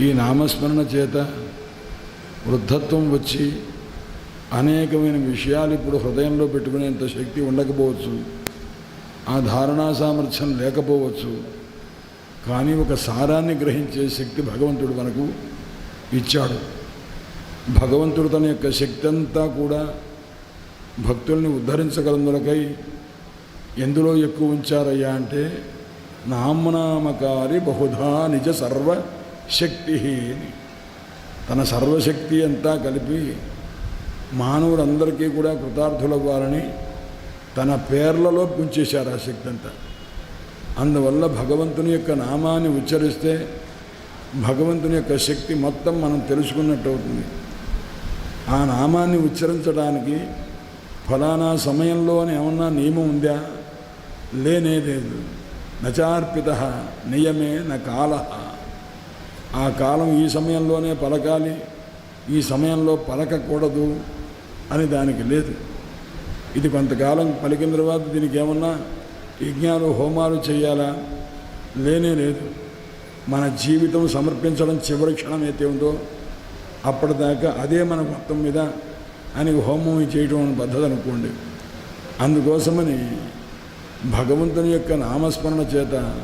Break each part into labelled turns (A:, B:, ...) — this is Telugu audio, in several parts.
A: ఈ నామస్మరణ చేత వృద్ధత్వం వచ్చి అనేకమైన విషయాలు ఇప్పుడు హృదయంలో పెట్టుకునేంత శక్తి ఉండకపోవచ్చు. ఆ ధారణా సామర్థ్యం లేకపోవచ్చు. కానీ ఒక సారాన్ని గ్రహించే శక్తి భగవంతుడు మనకు ఇచ్చాడు. భగవంతుడు తన యొక్క శక్తి అంతా కూడా భక్తుల్ని ఉద్ధరించగలందులకై ఎందులో ఎక్కువ ఉంచారయ్యా అంటే నామనామకారి బహుధా నిజ సర్వ శక్తి అని తన సర్వశక్తి అంతా కలిపి మానవులందరికీ కూడా కృతార్థులవ్వాలని తన పేర్లలో ఉంచేశారు ఆ శక్తి అంతా అందువల్ల భగవంతుని యొక్క నామాన్ని ఉచ్చరిస్తే భగవంతుని యొక్క శక్తి మొత్తం మనం తెలుసుకున్నట్టు అవుతుంది. ఆ నామాన్ని ఉచ్చరించడానికి ఫలానా సమయంలో అని ఏమన్నా నియమం ఉందా? లేనే లేదు నచార్పిత నియమే న కాల. ఆ కాలం ఈ సమయంలోనే పలకాలి ఈ సమయంలో పలకకూడదు అని దానికి లేదు. ఇది కొంతకాలం పలికిన తర్వాత దీనికి ఏమన్నా యజ్ఞాలు హోమాలు చేయాలా? లేనే లేదు. మన జీవితం సమర్పించడం చివరి క్షణం అయితే ఉందో అప్పటిదాకా అదే మన మొత్తం మీద అని హోమం చేయటం అని పద్ధతి అనుకోండి. అందుకోసమని భగవంతుని యొక్క నామస్మరణ చేత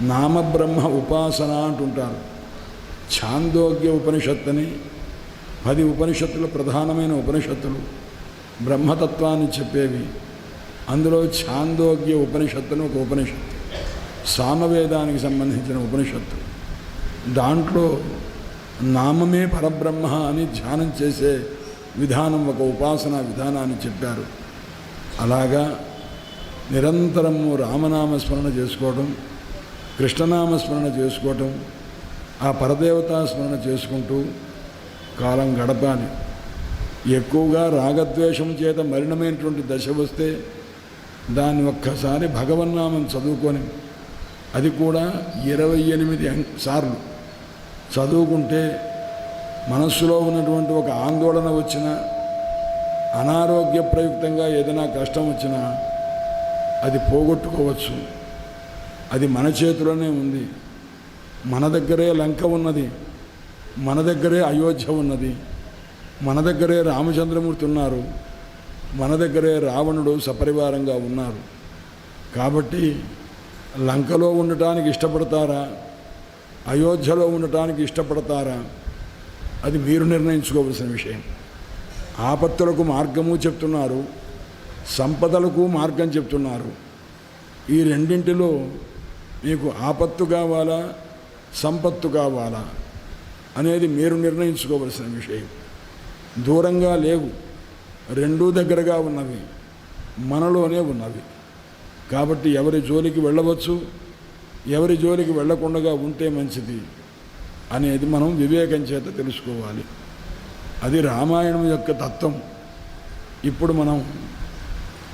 A: నామబ్రహ్మ ఉపాసన అంటుంటారు. ఛాందోగ్య ఉపనిషత్తని పది ఉపనిషత్తులు ప్రధానమైన ఉపనిషత్తులు బ్రహ్మతత్వాన్ని చెప్పేవి. అందులో ఛాందోగ్య ఉపనిషత్తును ఒక ఉపనిషత్తు సామవేదానికి సంబంధించిన ఉపనిషత్తు. దాంట్లో నామమే పరబ్రహ్మ అని ధ్యానం చేసే విధానం ఒక ఉపాసనా విధానాన్ని చెప్పారు. అలాగా నిరంతరము రామనామ స్మరణ చేసుకోవడం కృష్ణనామ స్మరణ చేసుకోవటం ఆ పరదేవతా స్మరణ చేసుకుంటూ కాలం గడపాలి. ఎక్కువగా రాగద్వేషం చేత మలినమైనటువంటి దశ వస్తే దాన్ని ఒక్కసారి భగవన్నామం చదువుకొని అది కూడా ఇరవై ఎనిమిది సార్లు చదువుకుంటే మనస్సులో ఉన్నటువంటి ఒక ఆందోళన వచ్చినా అనారోగ్య ప్రయుక్తంగా ఏదైనా కష్టం వచ్చినా అది పోగొట్టుకోవచ్చు. అది మన చేతిలోనే ఉంది. మన దగ్గరే లంక ఉన్నది మన దగ్గరే అయోధ్య ఉన్నది మన దగ్గరే రామచంద్రమూర్తి ఉన్నారు మన దగ్గరే రావణుడు సపరివారంగా ఉన్నారు. కాబట్టి లంకలో ఉండటానికి ఇష్టపడతారా? అయోధ్యలో ఉండటానికి ఇష్టపడతారా? అది మీరు నిర్ణయించుకోవలసిన విషయం. ఆపత్తులకు మార్గము చెప్తున్నారు సంపదలకు మార్గం చెప్తున్నారు. ఈ రెండింటిలో మీకు ఆపత్తు కావాలా? సంపత్తు కావాలా అనేది మీరు నిర్ణయించుకోవలసిన విషయం. దూరంగా లేవు. రెండూ దగ్గరగా ఉన్నవి. మనలోనే ఉన్నవి. కాబట్టి ఎవరి జోలికి వెళ్ళవచ్చు ఎవరి జోలికి వెళ్ళకుండా ఉంటే మంచిది అనేది మనం వివేకం చేత తెలుసుకోవాలి. అది రామాయణం యొక్క తత్వం. ఇప్పుడు మనం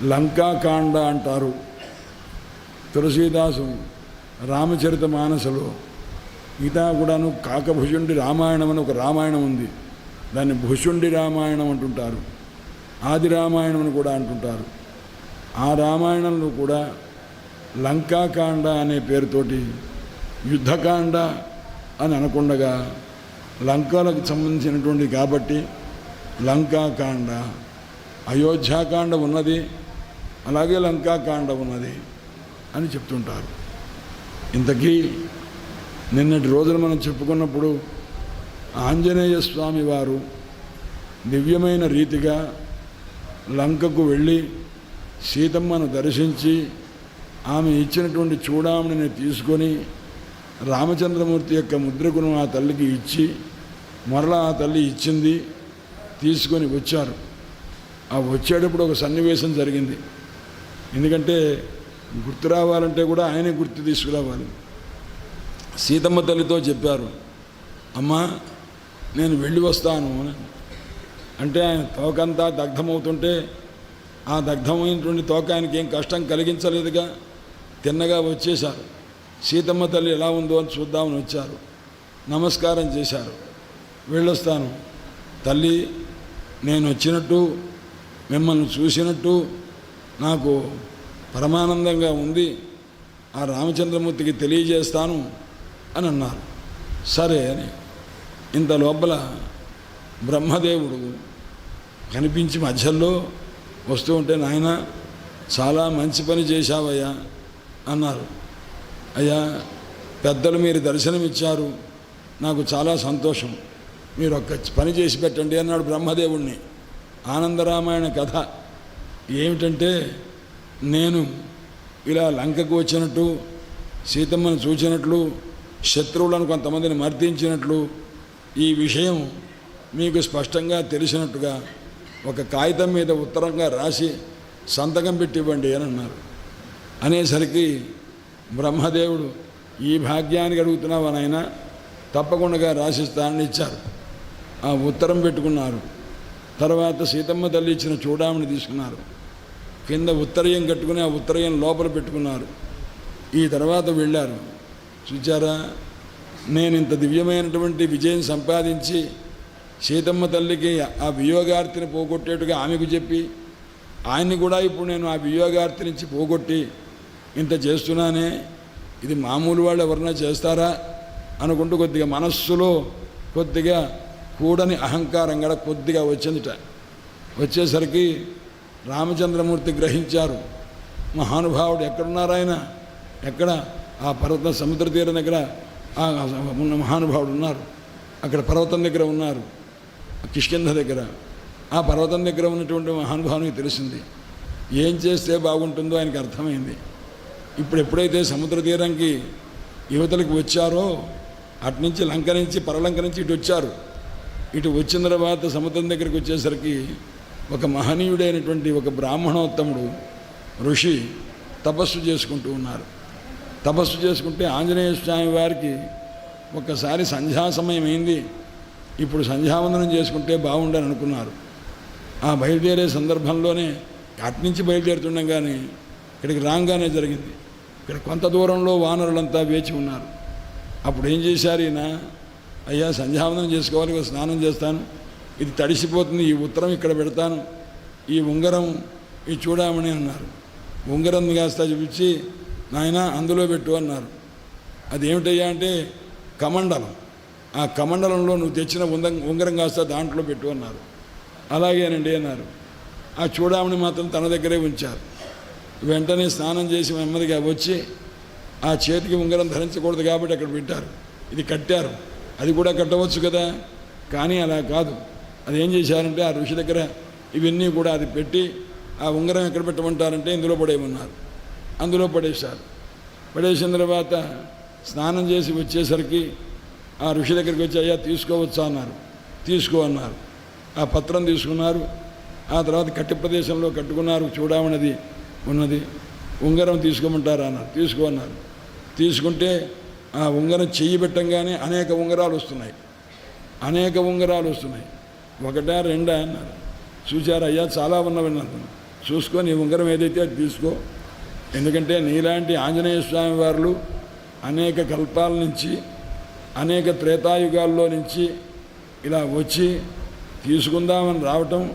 A: లంకాకాండ అంటారు. తులసీదాసు రామచరిత మానసలో గీతా కూడాను కాకభుషుండి రామాయణం అని ఒక రామాయణం ఉంది. దాన్ని భుషుండి రామాయణం అంటుంటారు. ఆది రామాయణం అని కూడా అంటుంటారు. ఆ రామాయణంలో కూడా లంకాకాండ అనే పేరుతోటి యుద్ధకాండ అని అనకుండగా లంకలకు సంబంధించినటువంటి కాబట్టి లంకాకాండ అయోధ్యాకాండ ఉన్నది అలాగే లంకాకాండ ఉన్నది అని చెప్తుంటారు. ఇంతకీ నిన్నటి రోజున మనం చెప్పుకున్నప్పుడు ఆంజనేయ స్వామి వారు దివ్యమైన రీతిగా లంకకు వెళ్ళి సీతమ్మను దర్శించి ఆమె ఇచ్చినటువంటి చూడామణిని తీసుకొని రామచంద్రమూర్తి యొక్క ముద్రకును ఆ తల్లికి ఇచ్చి మరలా ఆ తల్లి ఇచ్చింది తీసుకొని వచ్చారు. ఆ వచ్చేటప్పుడు ఒక సన్నివేశం జరిగింది. ఎందుకంటే గుర్తు రావాలంటే కూడా ఆయనే గుర్తు తీసుకురావాలి. సీతమ్మ తల్లితో చెప్పారు అమ్మా నేను వెళ్ళి వస్తాను అంటే ఆయన తోకంతా దగ్ధమవుతుంటే ఆ దగ్ధమైనటువంటి తోక ఆయనకి ఏం కష్టం కలిగించలేదుగా తిన్నగా వచ్చేశారు. సీతమ్మ తల్లి ఎలా ఉందో అని చూద్దామని వచ్చారు. నమస్కారం చేశారు. వెళ్ళొస్తాను. తల్లి నేను వచ్చినట్టు మిమ్మల్ని చూసినట్టు నాకు పరమానందంగా ఉంది. ఆ రామచంద్రమూర్తికి తెలియజేస్తాను. అని అన్నారు. సరే అని ఇంత లోపల బ్రహ్మదేవుడు కనిపించి మధ్యలో వస్తూ ఉంటే నాయన చాలా మంచి పని చేశావయ్యా అన్నారు. అయ్యా పెద్దలు మీరు దర్శనమిచ్చారు. నాకు చాలా సంతోషం. మీరు ఒక్క పని చేసి పెట్టండి అన్నాడు బ్రహ్మదేవుణ్ణి. ఆనందరామాయణ కథ ఏమిటంటే నేను ఇలా లంకకు వచ్చినట్టు సీతమ్మను చూచినట్లు శత్రువులను కొంతమందిని మర్దించినట్లు ఈ విషయం మీకు స్పష్టంగా తెలిసినట్టుగా ఒక కాగితం మీద ఉత్తరంగా రాసి సంతకం పెట్టివ్వండి అని అన్నారు. అనేసరికి బ్రహ్మదేవుడు ఈ భాగ్యానికి అడుగుతున్నావా నాయన? తప్పకుండా రాసిస్తానని ఇచ్చారు. ఆ ఉత్తరం పెట్టుకున్నారు. తర్వాత సీతమ్మ తల్లి ఇచ్చిన చూడామణి తీసుకున్నారు. కింద ఉత్తరయం కట్టుకుని ఆ ఉత్తరయం లోపల పెట్టుకున్నారు. ఈ తర్వాత వెళ్ళారు. చూచారా? నేను ఇంత దివ్యమైనటువంటి విజయం సంపాదించి సీతమ్మ తల్లికి ఆ వియోగార్తిని పోగొట్టేట్టుగా ఆమెకు చెప్పి ఆయన్ని కూడా ఇప్పుడు నేను ఆ వియోగార్తి నుంచి పోగొట్టి ఇంత చేస్తున్నానే ఇది మామూలు వాళ్ళు ఎవరన్నా చేస్తారా? అనుకుంటూ కొద్దిగా మనస్సులో కొద్దిగా కూడని అహంకారం కూడా కొద్దిగా వచ్చిందిట. వచ్చేసరికి రామచంద్రమూర్తి గ్రహించారు మహానుభావుడు ఎక్కడున్నారాయన? ఎక్కడ? ఆ పర్వత సముద్ర తీరం దగ్గర ఉన్న మహానుభావుడు ఉన్నారు. అక్కడ పర్వతం దగ్గర ఉన్నారు. కిష్కింధ దగ్గర. ఆ పర్వతం దగ్గర ఉన్నటువంటి మహానుభావునికి తెలిసింది. ఏం చేస్తే బాగుంటుందో ఆయనకు అర్థమైంది. ఇప్పుడు ఎప్పుడైతే సముద్ర తీరానికి యువతలకు వచ్చారో అటు నుంచి లంక నుంచి పరలంక నుంచి ఇటు వచ్చారు. ఇటు వచ్చిన తర్వాత సముద్రం దగ్గరికి వచ్చేసరికి ఒక మహనీయుడైనటువంటి ఒక బ్రాహ్మణోత్తముడు ఋషి తపస్సు చేసుకుంటూ ఉన్నారు. తపస్సు చేసుకుంటే ఆంజనేయ స్వామి వారికి ఒక్కసారి సంధ్యా సమయం అయింది. ఇప్పుడు సంధ్యావందనం చేసుకుంటే బాగుండని అనుకున్నారు. ఆ బయలుదేరే సందర్భంలోనే అట్నుంచి బయలుదేరుతుండం కానీ ఇక్కడికి రాగానే జరిగింది. ఇక్కడ కొంత దూరంలో వానరులంతా వేచి ఉన్నారు. అప్పుడు ఏం చేశారు ఈయన? అయ్యా సంధ్యావందనం చేసుకోవాలి స్నానం చేస్తాను. ఇది తడిసిపోతుంది ఈ ఉత్తరం ఇక్కడ పెడతాను. ఈ ఉంగరం ఇది చూడమని అన్నారు. ఉంగరం కాస్త చూపించి నాయన అందులో పెట్టు అన్నారు. అది ఏమిటయ్యా అంటే కమండలం. ఆ కమండలంలో నువ్వు తెచ్చిన ఉంద ఉంగరం కాస్త దాంట్లో పెట్టు అన్నారు. అలాగేనండి అన్నారు. ఆ చూడామణి మాత్రం తన దగ్గరే ఉంచారు. వెంటనే స్నానం చేసి నెమ్మదిగా వచ్చి ఆ చేతికి ఉంగరం ధరించకూడదు కాబట్టి అక్కడ పెట్టారు. ఇది కట్టారు. అది కూడా కట్టవచ్చు కదా? కానీ అలా కాదు. అది ఏం చేశారంటే ఆ ఋషి దగ్గర ఇవన్నీ కూడా అది పెట్టి ఆ ఉంగరం ఎక్కడ పెట్టమంటారంటే ఇందులో పడేయమన్నారు. అందులో పడేశారు. పడేసిన తర్వాత స్నానం చేసి వచ్చేసరికి ఆ ఋషి దగ్గరికి వచ్చి అయ్యా తీసుకోవచ్చా? అన్నారు. తీసుకో అన్నారు. ఆ పత్రం తీసుకున్నారు. ఆ తర్వాత కట్టి ప్రదేశంలో కట్టుకున్నారు. చూడమన్నది ఉన్నది. ఉంగరం తీసుకోమంటారా అన్నారు. తీసుకో అన్నారు. తీసుకుంటే ఆ ఉంగరం చెయ్యి పెట్టంగానే అనేక ఉంగరాలు వస్తున్నాయి. అనేక ఉంగరాలు వస్తున్నాయి. ఒకటా రెండా అన్నారు. చూశారు అయ్యా చాలా ఉన్నవన్నారు చూసుకొని ఉంగరం ఏదైతే అది తీసుకో. ఎందుకంటే నీలాంటి ఆంజనేయ స్వామి వారు అనేక కల్పాల నుంచి అనేక త్రేతాయుగాల్లో నుంచి ఇలా వచ్చి తీసుకుందామని రావటం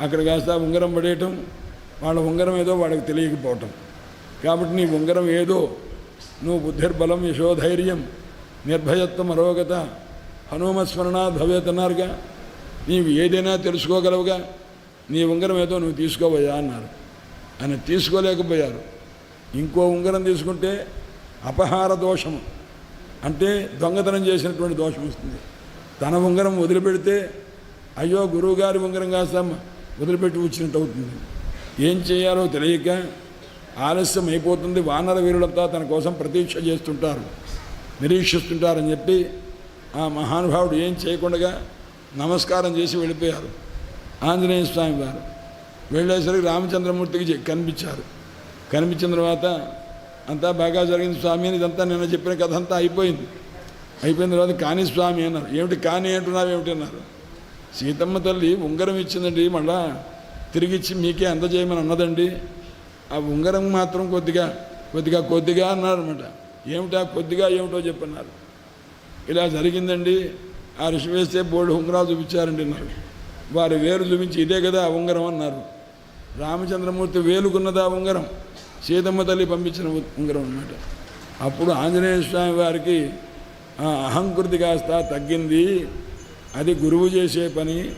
A: అక్కడ కాస్త ఉంగరం పడేయటం వాళ్ళ ఉంగరం ఏదో వాడికి తెలియకపోవటం. కాబట్టి నీ ఉంగరం ఏదో నువ్వు బుద్ధిర్బలం యశోధైర్యం నిర్భయత్వం అరోగత హనుమస్మరణ భవేత్ అన్నారుగా. నీవు ఏదైనా తెలుసుకోగలవుగా నీ ఉంగరం ఏదో నువ్వు తీసుకోబోయా అన్నారు. ఆయన తీసుకోలేకపోయారు. ఇంకో ఉంగరం తీసుకుంటే అపహార దోషము. అంటే దొంగతనం చేసినటువంటి దోషం వస్తుంది. తన ఉంగరం వదిలిపెడితే అయ్యో గురువుగారి ఉంగరం కాస్త వదిలిపెట్టి వచ్చినట్టు అవుతుంది. ఏం చేయాలో తెలియక ఆలస్యం అయిపోతుంది. వానర వీరులంతా తన కోసం ప్రతీక్ష చేస్తుంటారు. నిరీక్షిస్తుంటారని చెప్పి ఆ మహానుభావుడు ఏం చేయకుండా నమస్కారం చేసి వెళ్ళిపోయారు. ఆంజనేయ స్వామి వారు. వెళ్ళేసరికి రామచంద్రమూర్తికి కనిపించారు. కనిపించిన తర్వాత అంతా బాగా జరిగింది స్వామి అని ఇదంతా నిన్న చెప్పిన కథ అంతా అయిపోయింది. అయిపోయిన తర్వాత కాని స్వామి అన్నారు. ఏమిటి కాని అంటున్నావు ఏమిటి? అన్నారు. సీతమ్మ తల్లి ఉంగరం ఇచ్చిందండి. మళ్ళా తిరిగిచ్చి మీకే అందజేయమని అన్నదండి. ఆ ఉంగరం మాత్రం కొద్దిగా కొద్దిగా కొద్దిగా అన్నారన్నమాట ఏమిటా? కొద్దిగా ఏమిటో చెప్పన్నారు. ఇలా జరిగిందండి. ఆ ఋషి వేస్తే బోర్డు ఉంగరాలు చూపించారండి అన్నారు. వారి వేరు చూపించి ఇదే కదా ఉంగరం అన్నారు. రామచంద్రమూర్తి వేలుకున్నదా ఉంగరం. సీతమ్మ తల్లి పంపించిన ఉంగరం అన్నమాట. అప్పుడు ఆంజనేయ స్వామి వారికి అహంకృతి కాస్త తగ్గింది. అది గురువు చేసే పని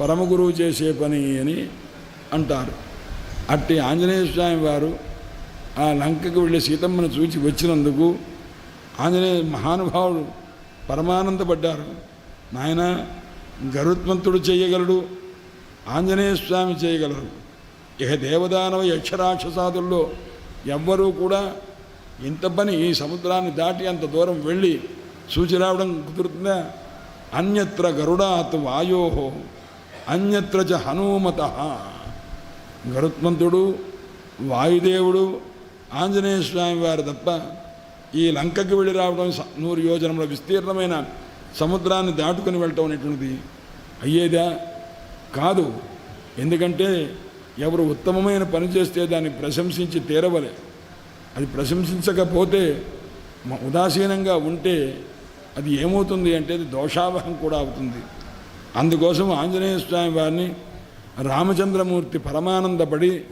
A: పరమ గురువు చేసే పని అని అంటారు. అట్టి ఆంజనేయ స్వామి వారు ఆ లంకకు వెళ్ళి సీతమ్మను చూచి వచ్చినందుకు ఆంజనేయ మహానుభావుడు పరమానందపడ్డారు. నాయన గరుత్మంతుడు చేయగలడు ఆంజనేయ స్వామి చేయగలరు. ఇక దేవదానవ యక్షరాక్షసాదుల్లో ఎవ్వరూ కూడా ఇంత పని ఈ సముద్రాన్ని దాటి అంత దూరం వెళ్ళి చూచి రావడం కుదురుతుందా? అన్యత్ర గరుడాత్ వాయో అన్యత్ర చ హనుమత. గరుత్మంతుడు వాయుదేవుడు ఆంజనేయ స్వామి వారు తప్ప ఈ లంకకి వెళ్ళి రావడం స- నూరు యోజనముల విస్తీర్ణమైన సముద్రాన్ని దాటుకుని వెళ్ళటం అనేటువంటిది అయ్యేదా? కాదు. ఎందుకంటే ఎవరు ఉత్తమమైన పని చేస్తే దాన్ని ప్రశంసించి తీరవలే. అది ప్రశంసించకపోతే మ- ఉదాసీనంగా ఉంటే అది ఏమవుతుంది అంటే అది దోషావహం కూడా అవుతుంది. అందుకోసం ఆంజనేయ స్వామి వారిని రామచంద్రమూర్తి పరమానందపడి